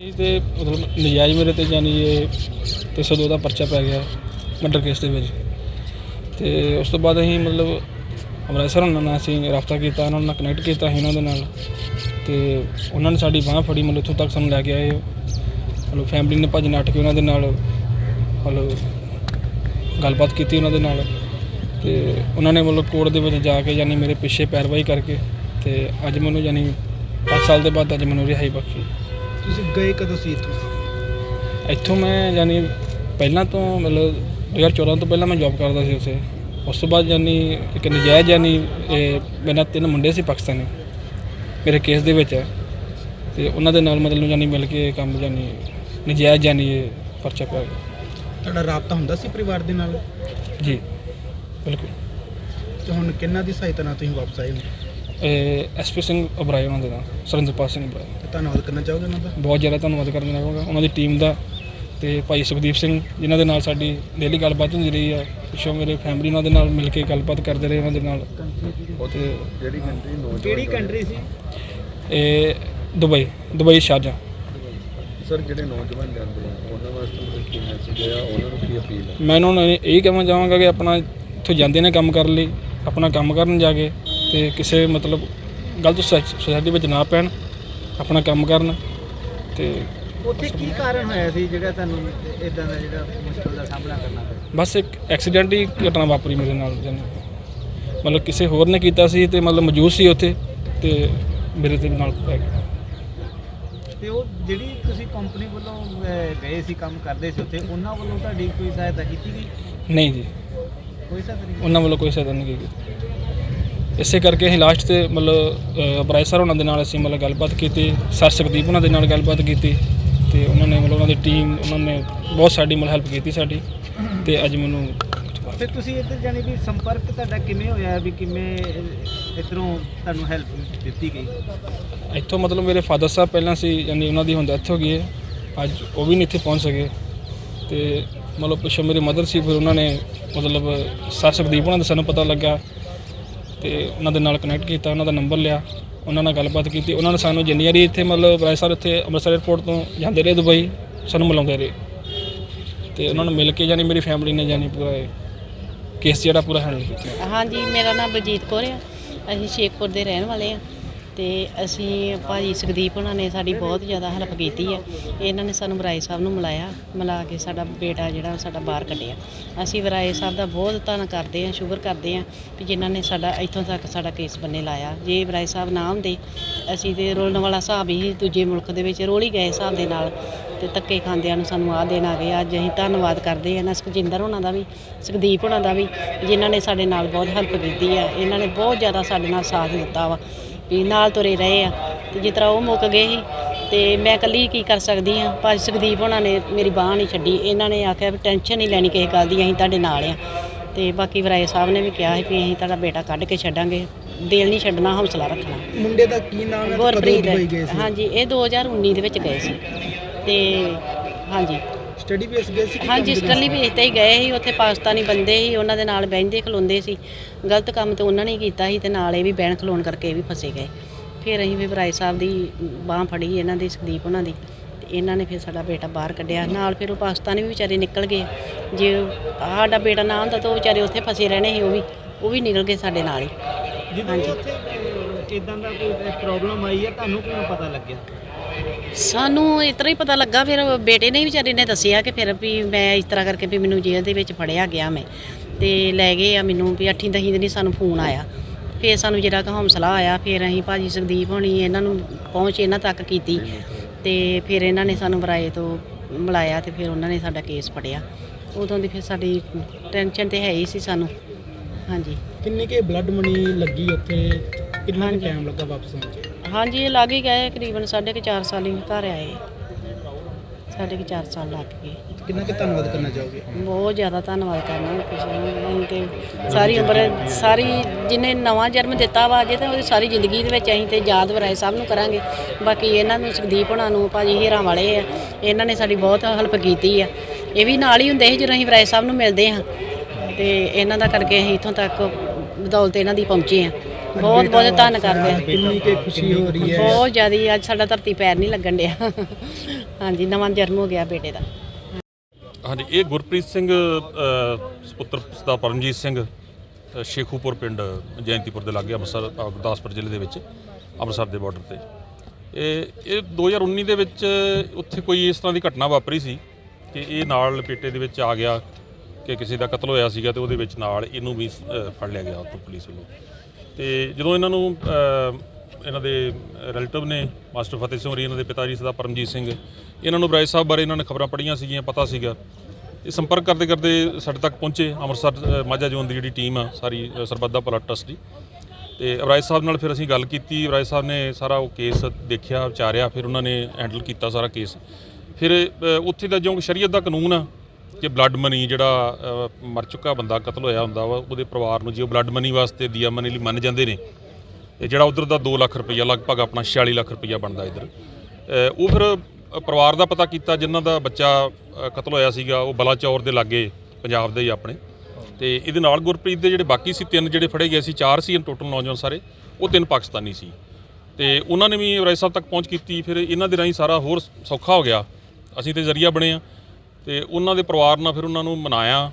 ਇਹ ਤੇ ਮਤਲਬ ਨਜਾਇਜ਼ ਮੇਰੇ ਤੇ ਜਾਨੀ ਇਹ 302 ਦਾ ਪਰਚਾ ਪੈ ਗਿਆ ਮਰਡਰ ਕੇਸ ਦੇ ਵਿੱਚ। ਤੇ ਉਸ ਤੋਂ ਬਾਅਦ ਅਸੀਂ ਮਤਲਬ ਅੰਮ੍ਰਿਤਸਰ ਉਹਨਾਂ ਨਾਲ ਅਸੀਂ ਰਾਬਤਾ ਕੀਤਾ, ਉਹਨਾਂ ਨਾਲ ਕਨੈਕਟ ਕੀਤਾ ਸੀ ਉਹਨਾਂ ਦੇ ਨਾਲ। ਤੇ ਉਹਨਾਂ ਨੇ ਸਾਡੀ ਬਾਹ ਫੜੀ, ਮਤਲਬ ਇੱਥੋਂ ਤੱਕ ਸਾਨੂੰ ਲੈ ਕੇ ਆਏ। ਮਤਲਬ ਫੈਮਿਲੀ ਨੇ ਭੱਜ ਨੱਠ ਕੇ ਉਹਨਾਂ ਦੇ ਨਾਲ ਮਤਲਬ ਗੱਲਬਾਤ ਕੀਤੀ ਉਹਨਾਂ ਦੇ ਨਾਲ। ਤੇ ਉਹਨਾਂ ਨੇ ਮਤਲਬ ਕੋਰਟ ਦੇ ਵਿੱਚ ਜਾ ਕੇ ਯਾਨੀ ਮੇਰੇ ਪਿੱਛੇ ਪੈਰਵਾਈ ਕਰਕੇ ਤੇ ਅੱਜ ਮੈਨੂੰ ਯਾਨੀ 5 ਸਾਲ ਦੇ ਬਾਅਦ ਅੱਜ ਮੈਨੂੰ ਰਿਹਾਈ ਬਖਸ਼ੀ। ਤੁਸੀਂ ਗਏ ਕਦੋਂ ਸੀ ਇੱਥੋਂ? ਇੱਥੋਂ ਮੈਂ ਯਾਨੀ ਪਹਿਲਾਂ ਤੋਂ ਮਤਲਬ 2014 ਤੋਂ ਪਹਿਲਾਂ ਮੈਂ ਜੌਬ ਕਰਦਾ ਸੀ ਉਸੇ ਉਸ ਤੋਂ ਬਾਅਦ ਯਾਨੀ ਇੱਕ ਨਜਾਇਜ਼ ਯਾਨੀ ਇਹ ਮੇਰੇ ਤਿੰਨ ਮੁੰਡੇ ਸੀ ਪਾਕਿਸਤਾਨੀ ਮੇਰੇ ਕੇਸ ਦੇ ਵਿੱਚ। ਤੇ ਉਹਨਾਂ ਦੇ ਨਾਲ ਮਤਲਬ ਯਾਨੀ ਮਿਲ ਕੇ ਕੰਮ ਯਾਨੀ ਨਜਾਇਜ਼ ਯਾਨੀ ਇਹ ਪਰਚਾ ਪਿਆ ਗਿਆ। ਤੁਹਾਡਾ ਰਾਬਤਾ ਹੁੰਦਾ ਸੀ ਪਰਿਵਾਰ ਦੇ ਨਾਲ? ਜੀ ਬਿਲਕੁਲ। ਤੇ ਹੁਣ ਕਿੰਨਾ ਦੀ ਸਹਾਇਤਾ ਨਾਲ ਤੁਸੀਂ ਵਾਪਸ ਆਏ ਹੋ? ਐਸਪੀ ਸਿੰਘ ਉਬਰਾਏ ਉਹਨਾਂ ਦੇ ਨਾਲ ਸੁਰਿੰਦਰਪਾਲ ਸਿੰਘ ਉਬਰਾਏ ਤੇ ਧੰਨਵਾਦ ਕਰਨਾ ਚਾਹੋਗੇ ਉਹਨਾਂ ਦਾ? ਬਹੁਤ ਜ਼ਿਆਦਾ ਧੰਨਵਾਦ ਕਰਨਾ ਚਾਹਾਂਗਾ ਉਹਨਾਂ ਦੀ ਟੀਮ ਦਾ ਤੇ ਭਾਈ ਸੁਖਦੀਪ ਸਿੰਘ ਜਿਨ੍ਹਾਂ ਦੇ ਨਾਲ ਸਾਡੀ ਡੇਲੀ ਗੱਲਬਾਤ ਹੁੰਦੀ ਰਹੀ ਆ ਪਿੱਛੋਂ ਮੇਰੇ ਫੈਮਿਲੀ ਉਹਨਾਂ ਦੇ ਨਾਲ ਮਿਲ ਕੇ ਗੱਲਬਾਤ ਕਰਦੇ ਰਹੇ ਉਹਨਾਂ ਦੇ ਨਾਲ। ਤੇ ਕਿਹੜੀ ਕੰਟਰੀ ਸੀ? ਇਹ ਦੁਬਈ ਦੁਬਈ ਸ਼ਾਰਜਾ ਸਰ ਜਿਹੜੇ ਨੌਜਵਾਨ ਜਾਂਦੇ ਆ ਉਹਨਾਂ ਵਾਸਤੇ ਮਤਲਬ ਕੀ ਮੈਸੇਜ ਹੈ ਉਹਨਾਂ ਨੂੰ ਕੀ ਅਪੀਲ ਹੈ ਮੈਂ ਉਹਨਾਂ ਨੂੰ ਇਹ ਇਹ ਕਹਿਣਾ ਚਾਹਾਂਗਾ ਕਿ ਆਪਣਾ ਇੱਥੋਂ ਜਾਂਦੇ ਨੇ ਕੰਮ ਕਰਨ ਲਈ ਆਪਣਾ ਕੰਮ ਕਰਨ ਜਾ ਕੇ। ਤੇ ਕਿਸੇ ਮਤਲਬ ਗਲਤ ਸੁਸਾਇਟੀ ਵਿੱਚ ਨਾ ਪੈਣ ਆਪਣਾ ਕੰਮ ਕਰਨ ਤੇ ਉੱਥੇ ਕੀ ਕਾਰਨ ਹੋਇਆ ਸੀ ਜਿਹੜਾ ਤੁਹਾਨੂੰ ਇਦਾਂ ਦਾ ਜਿਹੜਾ ਮੁਸ਼ਕਲ ਦਾ ਸਾਹਮਣਾ ਕਰਨਾ ਪਿਆ? ਬਸ ਇੱਕ ਐਕਸੀਡੈਂਟ ਹੀ ਘਟਨਾ ਵਾਪਰੀ ਮੇਰੇ ਨਾਲ ਜਾਣੀ ਮਤਲਬ ਕਿਸੇ ਹੋਰ ਨੇ ਕੀਤਾ ਸੀ ਤੇ ਮਤਲਬ ਮੌਜੂਦ ਸੀ ਉੱਥੇ ਤੇ ਮੇਰੇ ਤੇ ਨਾਲ ਪੈ ਗਿਆ। ਤੇ ਉਹ ਜਿਹੜੀ ਤੁਸੀਂ ਕੰਪਨੀ ਵੱਲੋਂ ਅਹ, ਗਏ ਸੀ ਕੰਮ ਕਰਦੇ ਸੀ ਉੱਥੇ ਉਹਨਾਂ ਵੱਲੋਂ ਤੁਹਾਡੀ ਕੋਈ ਸਹਾਇਤਾ ਕੀਤੀ ਗਈ? ਨਹੀਂ ਜੀ। ਕੋਈ ਸਹਾਇਤਾ ਨਹੀਂ ਉਹਨਾਂ ਵੱਲੋਂ ਕੋਈ ਸਹਾਇਤਾ ਨਹੀਂ ਕੀਤੀ। ਇਸੇ ਕਰਕੇ ਅਸੀਂ ਲਾਸਟ ਤੇ ਮਤਲਬ ਬਰਾਏ ਸਰ ਉਹਨਾਂ ਦੇ ਨਾਲ ਅਸੀਂ ਮਤਲਬ ਗੱਲਬਾਤ ਕੀਤੀ ਸਰ ਸੁਖਦੀਪ ਉਹਨਾਂ ਦੇ ਨਾਲ ਗੱਲਬਾਤ ਕੀਤੀ ਤੇ ਉਹਨਾਂ ਨੇ ਮਤਲਬ ਉਹਨਾਂ ਦੀ ਟੀਮ ਉਹਨਾਂ ਨੇ ਬਹੁਤ ਸਾਡੀ ਮਤਲਬ ਹੈਲਪ ਕੀਤੀ ਸਾਡੀ ਤੇ ਅੱਜ ਮੈਨੂੰ ਫਿਰ ਤੁਸੀਂ ਇੱਧਰ ਜਾਣੀ ਵੀ ਸੰਪਰਕ ਤੁਹਾਡਾ ਕਿਵੇਂ ਹੋਇਆ ਵੀ ਕਿਵੇਂ ਇਧਰੋਂ ਤੁਹਾਨੂੰ ਹੈਲਪ ਦਿੱਤੀ ਗਈ? ਇੱਥੋਂ ਮਤਲਬ ਮੇਰੇ ਫਾਦਰ ਸਾਹਿਬ ਪਹਿਲਾਂ ਸੀ ਯਾਨੀ ਉਹਨਾਂ ਦੀ ਹੁਣ ਡੈਥ ਹੋ ਗਈ ਹੈ। ਅੱਜ ਉਹ ਵੀ ਨਹੀਂ ਇੱਥੇ ਪਹੁੰਚ ਸਕੇ। ਤੇ ਮਤਲਬ ਪਿੱਛੋਂ ਮੇਰੀ ਮਦਰ ਸੀ ਫਿਰ ਉਹਨਾਂ ਨੇ ਮਤਲਬ ਸਰ ਸੁਖਦੀਪ ਉਹਨਾਂ ਦਾ ਸਾਨੂੰ ਪਤਾ ਲੱਗਾ। ਤੇ ਉਹਨਾਂ ਦੇ ਨਾਲ ਕਨੈਕਟ ਕੀਤਾ, ਉਹਨਾਂ ਦਾ ਨੰਬਰ ਲਿਆ, ਉਹਨਾਂ ਨਾਲ ਗੱਲਬਾਤ ਕੀਤੀ, ਉਹਨਾਂ ਨੇ ਸਾਨੂੰ ਜਿੰਨੀ ਵਾਰੀ ਇੱਥੇ ਮਤਲਬ ਰਾਏ ਸਰ ਇੱਥੇ ਅੰਮ੍ਰਿਤਸਰ 에ਅਰਪੋਰਟ ਤੋਂ ਜਾਂਦੇ ਰਹੇ ਦੁਬਈ, ਸਾਨੂੰ ਮਿਲਾਉਂਦੇ ਰਹੇ। ਤੇ ਉਹਨਾਂ ਨੂੰ ਮਿਲ ਕੇ ਯਾਨੀ ਮੇਰੀ ਫੈਮਿਲੀ ਨੇ ਯਾਨੀ ਪੂਰਾ ਕੇਸ ਜਿਹੜਾ ਪੂਰਾ ਹੈਂਡਲ ਕੀਤਾ। ਹਾਂਜੀ, ਮੇਰਾ ਨਾਮ ਬਲਜੀਤ ਕੌਰ ਆ। ਅਸੀਂ ਸ਼ੇਖਪੁਰ ਦੇ ਰਹਿਣ ਵਾਲੇ ਆ। ਤੇ ਅਸੀਂ ਭਾਜੀ ਸੁਖਦੀਪ ਉਹਨਾਂ ਨੇ ਸਾਡੀ ਬਹੁਤ ਜ਼ਿਆਦਾ ਹੈਲਪ ਕੀਤੀ ਹੈ ਇਹਨਾਂ ਨੇ ਸਾਨੂੰ ਵਰਾਏ ਸਾਹਿਬ ਨੂੰ ਮਿਲਾਇਆ, ਮਿਲਾ ਕੇ ਸਾਡਾ ਬੇਟਾ ਜਿਹੜਾ ਸਾਡਾ ਬਾਹਰ ਕੱਢਿਆ। ਅਸੀਂ ਵਰਾਏ ਸਾਹਿਬ ਦਾ ਬਹੁਤ ਧੰਨ ਕਰਦੇ ਹਾਂ ਸ਼ੁਕਰ ਕਰਦੇ ਹਾਂ ਕਿ ਜਿਨ੍ਹਾਂ ਨੇ ਸਾਡਾ ਇੱਥੋਂ ਤੱਕ ਸਾਡਾ ਕੇਸ ਬੰਨੇ ਲਾਇਆ। ਜੇ ਵਰਾਏ ਸਾਹਿਬ ਨਾ ਹੁੰਦੇ, ਅਸੀਂ ਤੇ ਰੋਲਣ ਵਾਲਾ ਹਿਸਾਬ ਹੀ ਦੂਜੇ ਮੁਲਕ ਦੇ ਵਿੱਚ ਰੋਲ ਹੀ ਗਏ ਹਿਸਾਬ ਦੇ ਨਾਲ ਤੇ ਧੱਕੇ ਖਾਂਦਿਆਂ ਨੂੰ ਸਾਨੂੰ ਆਹ ਦੇਣ ਆ ਗਏ। ਅੱਜ ਅਸੀਂ ਧੰਨਵਾਦ ਕਰਦੇ ਹਾਂ ਨਾ ਸੁਖਜਿੰਦਰ ਉਹਨਾਂ ਦਾ ਵੀ, ਸੁਖਦੀਪ ਉਹਨਾਂ ਦਾ ਵੀ, ਜਿਨ੍ਹਾਂ ਨੇ ਸਾਡੇ ਨਾਲ ਬਹੁਤ ਹੈਲਪ ਕੀਤੀ ਆ। ਇਹਨਾਂ ਨੇ ਬਹੁਤ ਜ਼ਿਆਦਾ ਸਾਡੇ ਨਾਲ ਸਾਥ ਦਿੱਤਾ ਵਾ। ਵੀ ਨਾਲ ਤੁਰੇ ਰਹੇ ਆ। ਤੇ ਜਿਸ ਤਰ੍ਹਾਂ ਉਹ ਮੁੱਕ ਗਏ ਸੀ ਤੇ ਮੈਂ ਇਕੱਲੀ ਕੀ ਕਰ ਸਕਦੀ ਆ? ਭਾਜੀ ਸੁਖਦੀਪ ਉਹਨਾਂ ਨੇ ਮੇਰੀ ਬਾਹ ਨਹੀਂ ਛੱਡੀ। ਇਹਨਾਂ ਨੇ ਆਖਿਆ ਵੀ ਟੈਨਸ਼ਨ ਨਹੀਂ ਲੈਣੀ ਕਿਸੇ ਗੱਲ ਦੀ ਅਸੀਂ ਤੁਹਾਡੇ ਨਾਲ ਆ। ਤੇ ਬਾਕੀ ਵਰਾਏ ਸਾਹਿਬ ਨੇ ਵੀ ਕਿਹਾ ਸੀ ਵੀ ਅਸੀਂ ਤੁਹਾਡਾ ਬੇਟਾ ਕੱਢ ਕੇ ਛੱਡਾਂਗੇ। ਦਿਲ ਨਹੀਂ ਛੱਡਣਾ ਹੌਸਲਾ ਰੱਖਣਾ। ਮੁੰਡੇ ਦਾ ਕੀ ਨਾਮ ਹੈ ਤੇ ਕਦੋਂ ਦੁਬਈ ਗਏ ਸੀ? ਹਾਂਜੀ ਇਹ 2019 ਦੇ ਵਿੱਚ ਗਏ ਸੀ। ਤੇ ਹਾਂਜੀ। ਸਟੱਡੀ ਬੇਸ ਗਏ ਸੀ ਕਿ ਹਾਂਜੀ ਸਟੱਡੀ ਬੇਸ ਤੇ ਹੀ ਗਏ ਸੀ ਉੱਥੇ ਪਾਕਿਸਤਾਨੀ ਬੰਦੇ ਸੀ ਉਹਨਾਂ ਦੇ ਨਾਲ ਬਹਿੰਦੇ ਖਲੋਂਦੇ ਸੀ। ਗਲਤ ਕੰਮ ਤੇ ਉਹਨਾਂ ਨੇ ਕੀਤਾ ਸੀ ਤੇ ਨਾਲ ਇਹ ਵੀ ਬਹਿਣ ਖਲੋਣ ਕਰਕੇ ਇਹ ਵੀ ਫਸੇ ਗਏ। ਫਿਰ ਅਸੀਂ ਵੀ ਬਰਾਏ ਸਾਹਿਬ ਦੀ ਬਾਹ ਫੜੀ ਇਹਨਾਂ ਦੀ ਸੁਖਦੀਪ ਉਹਨਾਂ ਦੀ। ਤੇ ਇਹਨਾਂ ਨੇ ਫਿਰ ਸਾਡਾ ਬੇਟਾ ਬਾਹਰ ਕੱਢਿਆ। ਨਾਲ ਫਿਰ ਉਹ ਪਾਕਿਸਤਾਨੀ ਵੀ ਵਿਚਾਰੇ ਨਿਕਲ ਗਏ। ਜੇ ਸਾਡਾ ਬੇਟਾ ਨਾ ਹੁੰਦਾ ਤਾਂ ਉਹ ਵਿਚਾਰੇ ਉੱਥੇ ਫਸੇ ਰਹਿਣੇ ਸੀ ਉਹ ਵੀ ਉਹ ਵੀ ਨਿਕਲ ਗਏ ਸਾਡੇ ਨਾਲ ਹੀ। ਜਦੋਂ ਉੱਥੇ ਇਦਾਂ ਦਾ ਕੋਈ ਪ੍ਰੋਬਲਮ ਆਈ ਹੈ ਤੁਹਾਨੂੰ ਕਿਵੇਂ ਪਤਾ ਲੱਗਿਆ? ਸਾਨੂੰ ਇਸ ਤਰ੍ਹਾਂ ਹੀ ਪਤਾ ਲੱਗਾ ਫਿਰ ਬੇਟੇ ਨੇ ਵਿਚਾਰੇ ਨੇ ਦੱਸਿਆ ਕਿ ਫਿਰ ਵੀ ਮੈਂ ਇਸ ਤਰ੍ਹਾਂ ਕਰਕੇ ਵੀ ਮੈਨੂੰ ਜੇਲ੍ਹ ਦੇ ਵਿੱਚ ਫੜਿਆ ਗਿਆ ਮੈਂ ਤੇ ਲੈ ਗਏ ਆ ਮੈਨੂੰ ਵੀ 8 ਦਹੀਂ ਦਿਨੀ ਸਾਨੂੰ ਫੋਨ ਆਇਆ। ਫਿਰ ਸਾਨੂੰ ਜਿਹੜਾ ਕਿ ਹੌਸਲਾ ਆਇਆ ਫਿਰ ਅਸੀਂ ਭਾਜੀ ਸੁਖਦੀਪ ਹੋਣੀ ਇਹਨਾਂ ਨੂੰ ਪਹੁੰਚ ਇਹਨਾਂ ਤੱਕ ਕੀਤੀ ਤੇ ਫਿਰ ਇਹਨਾਂ ਨੇ ਸਾਨੂੰ ਬਰਾਏ ਤੋਂ ਮਿਲਾਇਆ ਤੇ ਫਿਰ ਉਹਨਾਂ ਨੇ ਸਾਡਾ ਕੇਸ ਫੜਿਆ। ਉਦੋਂ ਦੀ ਫਿਰ ਸਾਡੀ ਟੈਨਸ਼ਨ ਤੇ ਹੈ ਹੀ ਸੀ ਸਾਨੂੰ। ਹਾਂਜੀ। ਕਿੰਨੇ ਕੇ ਬਲੱਡ ਮਨੀ ਲੱਗੀ ਉੱਥੇ? ਕਿੰਨਾ। ਟਾਈਮ ਲੱਗਾ ਵਾਪਸ ਆਉਣ 'ਚ? ਹਾਂਜੀ ਇਹ ਲੱਗ ਹੀ ਗਏ ਤਕਰੀਬਨ ਸਾਢੇ ਕੁ ਚਾਰ ਸਾਲ ਹੀ ਘਰ ਆਏ ਸਾਢੇ ਕੁ ਚਾਰ ਸਾਲ ਲੱਗ ਗਏ। ਕਿੰਨਾ ਕੁ ਧੰਨਵਾਦ ਕਰਨਾ ਚਾਹੋਗੇ? ਬਹੁਤ ਜ਼ਿਆਦਾ ਧੰਨਵਾਦ ਕਰਨਾ ਕਿਸੇ ਨੂੰ ਅਸੀਂ ਤੇ ਸਾਰੀ ਉਮਰ ਸਾਰੀ ਜਿਹਨੇ ਨਵਾਂ ਜਨਮ ਦਿੱਤਾ ਵਾ ਅਜੇ ਤਾਂ ਉਹਦੀ ਸਾਰੀ ਜ਼ਿੰਦਗੀ ਦੇ ਵਿੱਚ ਅਸੀਂ ਤੇ ਯਾਦ ਵਰਾਏ ਸਭ ਨੂੰ ਕਰਾਂਗੇ। ਬਾਕੀ ਇਹਨਾਂ ਨੂੰ ਸੁਖਦੀਪ ਹੋਣਾ ਨੂੰ ਭਾਜੀ ਹੀਰਾਂ ਵਾਲੇ ਆ ਇਹਨਾਂ ਨੇ ਸਾਡੀ ਬਹੁਤ ਹੈਲਪ ਕੀਤੀ ਆ। ਇਹ ਵੀ ਨਾਲ ਹੀ ਹੁੰਦੇ ਸੀ ਜਦੋਂ ਅਸੀਂ ਵਰਾਏ ਸਾਹਿਬ ਨੂੰ ਮਿਲਦੇ ਹਾਂ। ਤੇ ਇਹਨਾਂ ਦਾ ਕਰਕੇ ਅਸੀਂ ਇੱਥੋਂ ਤੱਕ ਬਦੌਲਤ ਇਹਨਾਂ ਦੀ ਪਹੁੰਚੇ ਆ ਬਹੁਤ ਬਹੁਤ ਧੰਨ ਕਰਦੇ ਆ। ਕਿੰਨੀ ਕਿ ਖੁਸ਼ੀ ਹੋ ਰਹੀ ਹੈ? ਬਹੁਤ ਜ਼ਿਆਦੀ ਅੱਜ ਸਾਡਾ ਧਰਤੀ ਪੈਰ ਨਹੀਂ ਲੱਗਣ ਡਿਆ। ਹਾਂਜੀ ਨਵਾਂ ਜਨਮ ਹੋ ਗਿਆ ਬੇਟੇ ਦਾ। ਹਾਂਜੀ ਇਹ ਗੁਰਪ੍ਰੀਤ ਸਿੰਘ ਸੁਪੁੱਤਰ ਦਾ ਪਰਮਜੀਤ ਸਿੰਘ ਸ਼ੇਖੂਪੁਰ ਪਿੰਡ ਜੈਂਤੀਪੁਰ ਦੇ ਲਾਗੇ ਅੰਮ੍ਰਿਤਸਰ ਗੁਰਦਾਸਪੁਰ ਜ਼ਿਲ੍ਹੇ ਦੇ ਵਿੱਚ ਅੰਮ੍ਰਿਤਸਰ ਦੇ ਬਾਰਡਰ ਤੇ। ਇਹ ਇਹ 2019 ਦੇ ਵਿੱਚ ਉੱਥੇ ਕੋਈ ਇਸ ਤਰ੍ਹਾਂ ਦੀ ਘਟਨਾ ਵਾਪਰੀ ਸੀ ਕਿ ਇਹ ਨਾਲ ਲਪੇਟੇ ਦੇ ਵਿੱਚ ਆ ਗਿਆ ਕਿ ਕਿਸੇ ਦਾ ਕਤਲ ਹੋਇਆ ਸੀਗਾ ਤੇ ਉਹਦੇ ਵਿੱਚ ਨਾਲ ਇਹਨੂੰ ਵੀ ਫੜ ਲਿਆ ਗਿਆ ਉੱਥੋਂ ਪੁਲਿਸ ਵੱਲੋਂ। ਤੇ ਜਦੋਂ ਇਹਨਾਂ ਨੂੰ ਇਹਨਾਂ ਦੇ ਰਿਲੇਟਿਵ ਨੇ ਮਾਸਟਰ ਫਤਿਹ ਸਿੰਘ ਹੋਰੀ ਇਹਨਾਂ ਦੇ ਪਿਤਾ ਜੀ ਸਦਾ ਪਰਮਜੀਤ ਸਿੰਘ ਇਹਨਾਂ ਨੂੰ ਬਰਾਏ ਸਾਹਿਬ ਬਾਰੇ ਇਹਨਾਂ ਨੇ ਖਬਰਾਂ ਪੜ੍ਹੀਆਂ ਸੀਗੀਆਂ ਪਤਾ ਸੀਗਾ। ਇਹ ਸੰਪਰਕ ਕਰਦੇ ਕਰਦੇ ਸਾਡੇ ਤੱਕ ਪਹੁੰਚੇ ਅੰਮ੍ਰਿਤਸਰ ਮਾਝਾ ਜ਼ੋਨ ਦੀ ਜਿਹੜੀ ਟੀਮ ਆ ਸਾਰੀ ਅ, ਸਰਬੱਤ ਦਾ ਭਲਾ ਟਰਸਟ ਦੀ। ਤੇ ਅਬਰਾਜ ਸਾਹਿਬ ਨਾਲ ਫਿਰ ਅਸੀਂ ਗੱਲ ਕੀਤੀ ਅਬਰਾਜ ਸਾਹਿਬ ਨੇ ਸਾਰਾ ਉਹ ਕੇਸ ਦੇਖਿਆ ਵਿਚਾਰਿਆ ਫਿਰ ਉਹਨਾਂ ਨੇ ਹੈਂਡਲ ਕੀਤਾ ਸਾਰਾ ਕੇਸ ਫਿਰ ਉੱਥੇ ਦਾ ਜੋ ਸ਼ਰੀਅਤ ਦਾ ਕਾਨੂੰਨ ਆ ਕਿ ਬਲੱਡ ਮਨੀ ਜਿਹੜਾ ਅ, ਮਰ ਚੁੱਕਾ ਬੰਦਾ ਕਤਲ ਹੋਇਆ ਹੁੰਦਾ ਵਾ ਉਹਦੇ ਪਰਿਵਾਰ ਨੂੰ ਜੇ ਉਹ ਬਲੱਡ ਮਨੀ ਵਾਸਤੇ ਦੀਆ ਮਨੀ ਲਈ ਮੰਨ ਜਾਂਦੇ ਨੇ ਤੇ ਜਿਹੜਾ ਉਧਰ ਦਾ 2 ਲੱਖ ਰੁਪਈਆ ਲਗਭਗ ਆਪਣਾ 46 ਲੱਖ ਰੁਪਈਆ ਬਣਦਾ ਇਧਰ। ਉਹ ਫਿਰ ਅ, ਪਰਿਵਾਰ ਦਾ ਪਤਾ ਕੀਤਾ ਜਿਨ੍ਹਾਂ ਦਾ ਬੱਚਾ ਅ, ਕਤਲ ਹੋਇਆ ਸੀਗਾ ਉਹ ਬਲਾਚੌਰ ਦੇ ਲਾਗੇ ਪੰਜਾਬ ਦੇ ਹੀ ਆਪਣੇ। ਤੇ ਇਹਦੇ ਨਾਲ ਗੁਰਪ੍ਰੀਤ ਦੇ ਜਿਹੜੇ ਬਾਕੀ ਸੀ ਤਿੰਨ ਜਿਹੜੇ ਫੜੇ ਗਏ ਸੀ ਚਾਰ ਸੀ ਟੋਟਲ ਨੌਜਵਾਨ ਸਾਰੇ ਉਹ ਤਿੰਨ ਪਾਕਿਸਤਾਨੀ ਸੀ। ਤੇ ਉਹਨਾਂ ਨੇ ਵੀ ਰਾਏ ਸਾਹਿਬ ਤੱਕ ਪਹੁੰਚ ਕੀਤੀ ਫਿਰ ਇਹਨਾਂ ਦੇ ਰਾਹੀਂ ਸਾਰਾ ਹੋਰ ਸੌਖਾ ਹੋ ਗਿਆ। ਅਸੀਂ ਤੇ ਜ਼ਰੀਆ ਬਣੇ ਆ। ਤੇ ਉਹਨਾਂ ਦੇ ਪਰਿਵਾਰ ਨਾਲ ਫਿਰ ਉਹਨਾਂ ਨੂੰ ਮਨਾਇਆ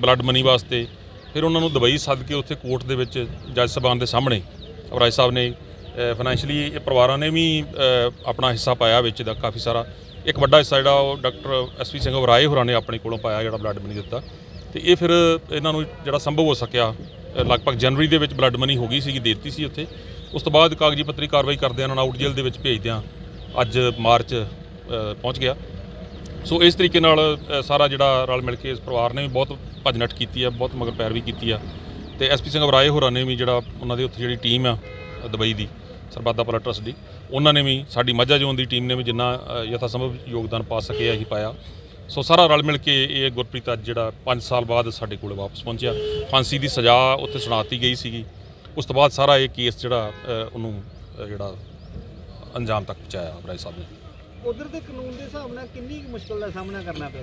ਬਲੱਡ ਮਨੀ ਵਾਸਤੇ। ਫਿਰ ਉਹਨਾਂ ਨੂੰ ਦੁਬਈ ਸੱਦ ਕੇ ਉੱਥੇ ਕੋਰਟ ਦੇ ਵਿੱਚ ਜੱਜ ਸਾਹਿਬਾਨ ਦੇ ਸਾਹਮਣੇ ਅਬਰਾਜ ਸਾਹਿਬ ਨੇ ਫਾਈਨੈਂਸ਼ਲੀ ਇਹ ਪਰਿਵਾਰਾਂ ਨੇ ਵੀ ਆਪਣਾ ਹਿੱਸਾ ਪਾਇਆ ਵਿੱਚ ਦਾ ਕਾਫੀ ਸਾਰਾ। ਇੱਕ ਵੱਡਾ ਹਿੱਸਾ ਜਿਹੜਾ ਉਹ ਡਾਕਟਰ ਐਸਪੀ ਸਿੰਘ ਵਰਾਏ ਹੋਰਾਂ ਨੇ ਆਪਣੇ ਕੋਲੋਂ ਪਾਇਆ ਜਿਹੜਾ ਬਲੱਡ ਮਨੀ ਦਿੱਤਾ। ਤੇ ਇਹ ਫਿਰ ਇਹਨਾਂ ਨੂੰ ਜਿਹੜਾ ਸੰਭਵ ਹੋ ਸਕਿਆ ਲਗਭਗ ਜਨਵਰੀ ਦੇ ਵਿੱਚ ਬਲੱਡ ਮਨੀ ਹੋ ਗਈ ਸੀਗੀ, ਦੇ ਦਿੱਤੀ ਸੀ ਉੱਥੇ। ਉਸ ਤੋਂ ਬਾਅਦ ਕਾਗਜ਼ੀ ਪੱਤਰੀ ਕਾਰਵਾਈ ਕਰਦੇ ਉਹਨਾਂ ਨੂੰ ਆਊਟ ਜੇਲ੍ਹ ਦੇ ਵਿੱਚ ਭੇਜਦਿਆਂ ਅੱਜ ਮਾਰਚ ਪਹੁੰਚ ਗਿਆ। ਸੋ ਇਸ ਤਰੀਕੇ ਨਾਲ ਅ, ਸਾਰਾ ਜਿਹੜਾ ਰਲ ਮਿਲ ਕੇ ਇਸ ਪਰਿਵਾਰ ਨੇ ਵੀ ਬਹੁਤ ਭੱਜ ਨੱਠ ਕੀਤੀ ਆ ਬਹੁਤ ਮਗਰ ਪੈਰਵੀ ਕੀਤੀ ਆ ਤੇ ਐਸਪੀ ਸਿੰਘ ਅਬਰਾਏ ਹੋਰਾਂ ਨੇ ਵੀ ਜਿਹੜਾ ਉਹਨਾਂ ਦੀ ਉੱਥੇ ਜਿਹੜੀ ਟੀਮ ਆ ਅ, ਦੁਬਈ ਦੀ ਸਰਬੱਤ ਦਾ ਭਲਾ ਟਰਸਟ ਦੀ ਉਹਨਾਂ ਨੇ ਵੀ ਸਾਡੀ ਮਾਝਾ ਜ਼ੋਨ ਦੀ ਟੀਮ ਨੇ ਵੀ ਜਿੰਨਾ ਅ, ਯਥਾ ਸੰਭਵ ਯੋਗਦਾਨ ਪਾ ਸਕੇ ਅਸੀਂ ਪਾਇਆ। ਸੋ ਸਾਰਾ ਰਲ ਮਿਲ ਕੇ ਇਹ ਗੁਰਪ੍ਰੀਤ ਅੱਜ ਜਿਹੜਾ 5 ਸਾਲ ਬਾਅਦ ਸਾਡੇ ਕੋਲ ਵਾਪਸ ਪਹੁੰਚਿਆ। ਫਾਂਸੀ ਦੀ ਸਜ਼ਾ ਉੱਥੇ ਸੁਣਾਤੀ ਗਈ ਸੀਗੀ। ਉਸ ਤੋਂ ਬਾਅਦ ਸਾਰਾ ਇਹ ਕੇਸ ਜਿਹੜਾ ਅ, ਉਹਨੂੰ ਅ, ਜਿਹੜਾ ਅੰਜਾਮ ਤੱਕ ਪਹੁੰਚਾਇਆ ਅਬਰਾਏ ਸਾਹਿਬ ਨੇ। ਉਧਰ ਦੇ ਕਾਨੂੰਨ ਦੇ ਹਿਸਾਬ ਨਾਲ ਕਿੰਨੀ ਕੁ ਮੁਸ਼ਕਲ ਦਾ ਸਾਹਮਣਾ ਕਰਨਾ ਪਿਆ?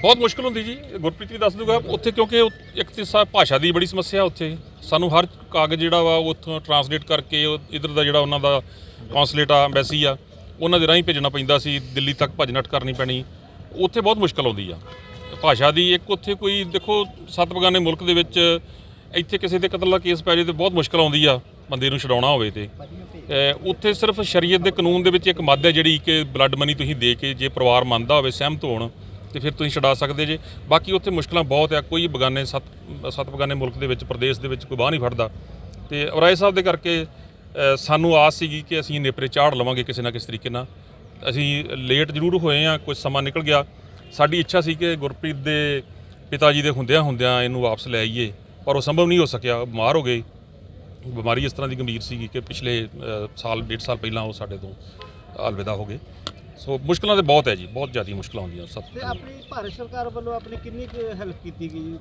ਬਹੁਤ ਮੁਸ਼ਕਲ ਹੁੰਦੀ ਜੀ। ਗੁਰਪ੍ਰੀਤ ਜੀ, ਦੱਸ ਦੂਗਾ, ਉੱਥੇ ਕਿਉਂਕਿ ਉਹ ਇੱਕ ਤੇ ਸਾ, ਭਾਸ਼ਾ ਦੀ ਬੜੀ ਸਮੱਸਿਆ ਉੱਥੇ। ਸਾਨੂੰ ਹਰ ਕਾਗਜ਼ ਜਿਹੜਾ ਵਾ, ਉਹ ਉੱਥੋਂ ਟਰਾਂਸਲੇਟ ਕਰਕੇ, ਉਹ ਇਧਰ ਦਾ ਜਿਹੜਾ ਉਹਨਾਂ ਦਾ ਕੌਂਸਲੇਟ ਆ ਐਮਬੈਸੀ ਆ, ਉਹਨਾਂ ਦੇ ਰਾਹੀਂ ਭੇਜਣਾ ਪੈਂਦਾ ਸੀ। ਦਿੱਲੀ ਤੱਕ ਭੱਜ ਨੱਠ ਕਰਨੀ ਪੈਣੀ। ਉੱਥੇ ਬਹੁਤ ਮੁਸ਼ਕਲ ਆਉਂਦੀ ਆ। ਭਾਸ਼ਾ ਦੀ ਇੱਕ ਉੱਥੇ ਕੋਈ, ਦੇਖੋ ਸੱਤ ਬਗਾਨੇ ਮੁਲਕ ਦੇ ਵਿੱਚ ਇੱਥੇ ਕਿਸੇ ਦੇ ਕਤਲ ਦਾ ਕੇਸ ਪੈ ਜੇ ਤੇ ਬਹੁਤ ਮੁਸ਼ਕਲ ਆਉਂਦੀ ਆ ਬੰਦੇ ਨੂੰ ਛਡਾਉਣਾ ਹੋਵੇ ਤੇ। ਉੱਥੇ ਸਿਰਫ ਸ਼ਰੀਅਤ ਦੇ ਕਾਨੂੰਨ ਦੇ ਵਿੱਚ ਇੱਕ ਮੱਦ ਹੈ ਜਿਹੜੀ ਕਿ ਬਲੱਡ ਮਨੀ ਤੁਸੀਂ ਦੇ ਕੇ ਜੇ ਪਰਿਵਾਰ ਮੰਨਦਾ ਹੋਵੇ, ਸਹਿਮਤ ਹੋਣ, ਤੇ ਫਿਰ ਤੁਸੀਂ ਛਡਾ ਸਕਦੇ ਜੇ। ਬਾਕੀ ਉੱਥੇ ਮੁਸ਼ਕਲਾਂ ਬਹੁਤ ਆ, ਕੋਈ ਬਗਾਨੇ ਸੱਤ ਸੱਤ ਬਗਾਨੇ ਮੁਲਕ ਦੇ ਵਿੱਚ, ਪ੍ਰਦੇਸ਼ ਦੇ ਵਿੱਚ ਕੋਈ ਬਾਹ ਨਹੀਂ ਫੜਦਾ। ਤੇ ਔਰਾਏ ਸਾਹਿਬ ਦੇ ਕਰਕੇ ਸਾਨੂੰ ਆਸ ਸੀਗੀ ਕਿ ਅਸੀਂ ਨੇਪਰੇ ਚਾੜ ਲਵਾਂਗੇ ਕਿਸੇ ਨਾ ਕਿਸੇ ਤਰੀਕੇ ਨਾਲ। ਅਸੀਂ ਲੇਟ ਜ਼ਰੂਰ ਹੋਏ ਆ ਕੁਝ ਸਮਾਂ ਨਿਕਲ ਗਿਆ। ਸਾਡੀ ਇੱਛਾ ਸੀ ਕਿ ਗੁਰਪ੍ਰੀਤ ਦੇ ਪਿਤਾ ਜੀ ਦੇ ਹੁੰਦਿਆਂ ਹੁੰਦਿਆਂ ਇਹਨੂੰ ਵਾਪਸ ਲੈ ਆਈਏ। ਪਰ ਉਹ ਸੰਭਵ ਨਹੀਂ ਹੋ ਸਕਿਆ ਬਿਮਾਰ ਹੋ ਗਏ। ਬਿਮਾਰੀ ਇਸ ਤਰ੍ਹਾਂ ਦੀ ਗੰਭੀਰ ਸੀਗੀ ਕਿ ਪਿਛਲੇ ਸਾਲ ਡੇਢ ਸਾਲ ਪਹਿਲਾਂ ਉਹ ਸਾਡੇ ਤੋਂ ਅਲਵਿਦਾ ਹੋ ਗਏ। ਸੋ ਮੁਸ਼ਕਲਾਂ ਤੇ ਬਹੁਤ ਹੈ ਜੀ ਬਹੁਤ ਜ਼ਿਆਦਾ ਮੁਸ਼ਕਲਾਂ ਆਉਂਦੀਆਂ ਸਭ ਤੇ ਆਪਣੀ ਭਾਰਤ ਸਰਕਾਰ ਵੱਲੋਂ ਆਪਣੀ ਕਿੰਨੀ ਕੁ ਹੈਲਪ ਕੀਤੀ ਗਈ?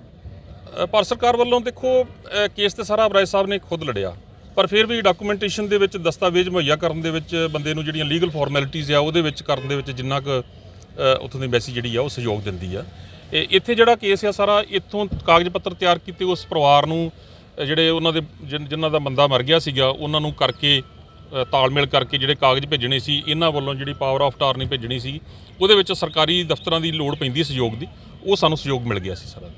ਭਾਰਤ ਸਰਕਾਰ ਵੱਲੋਂ ਦੇਖੋ ਕੇਸ ਤੇ ਸਾਰਾ ਅਬਰਾਜ ਸਾਹਿਬ ਨੇ ਖੁਦ ਲੜਿਆ। ਪਰ ਫਿਰ ਵੀ ਡਾਕੂਮੈਂਟੇਸ਼ਨ ਦੇ ਵਿੱਚ ਦਸਤਾਵੇਜ਼ ਮੁਹੱਈਆ ਕਰਨ ਦੇ ਵਿੱਚ ਬੰਦੇ ਨੂੰ ਜਿਹੜੀਆਂ ਲੀਗਲ ਫਾਰਮੈਲਿਟੀਆਂ ਆ ਉਹਦੇ ਵਿੱਚ ਕਰਨ ਦੇ ਵਿੱਚ ਜਿੰਨਾ ਕੁ ਉੱਥੋਂ ਦੀ ਐਮਬੈਸੀ ਜਿਹੜੀ ਆ ਉਹ ਸਹਿਯੋਗ ਦਿੰਦੀ ਆ। ਇਹ ਇੱਥੇ ਜਿਹੜਾ ਕੇਸ ਆ ਸਾਰਾ ਇੱਥੋਂ ਕਾਗਜ਼ ਪੱਤਰ ਤਿਆਰ ਕੀਤੇ ਉਸ ਪਰਿਵਾਰ ਨੂੰ ਜਿਹੜੇ ਉਹਨਾਂ ਦੇ ਜਿਨ- ਜਿਨ੍ਹਾਂ ਦਾ ਬੰਦਾ ਮਰ ਗਿਆ ਸੀਗਾ ਉਹਨਾਂ ਨੂੰ ਕਰਕੇ ਅ, ਤਾਲਮੇਲ ਕਰਕੇ ਜਿਹੜੇ ਕਾਗਜ਼ ਭੇਜਣੇ ਸੀ ਇਹਨਾਂ ਵੱਲੋਂ ਜਿਹੜੀ ਪਾਵਰ ਆਫ ਟਾਰਨੀ ਭੇਜਣੀ ਸੀ ਉਹਦੇ ਵਿੱਚ ਸਰਕਾਰੀ ਦਫ਼ਤਰਾਂ ਦੀ ਲੋੜ ਪੈਂਦੀ ਸਹਿਯੋਗ ਦੀ ਉਹ ਸਾਨੂੰ ਸਹਿਯੋਗ ਮਿਲ ਗਿਆ ਸੀ ਸਾਰਾ।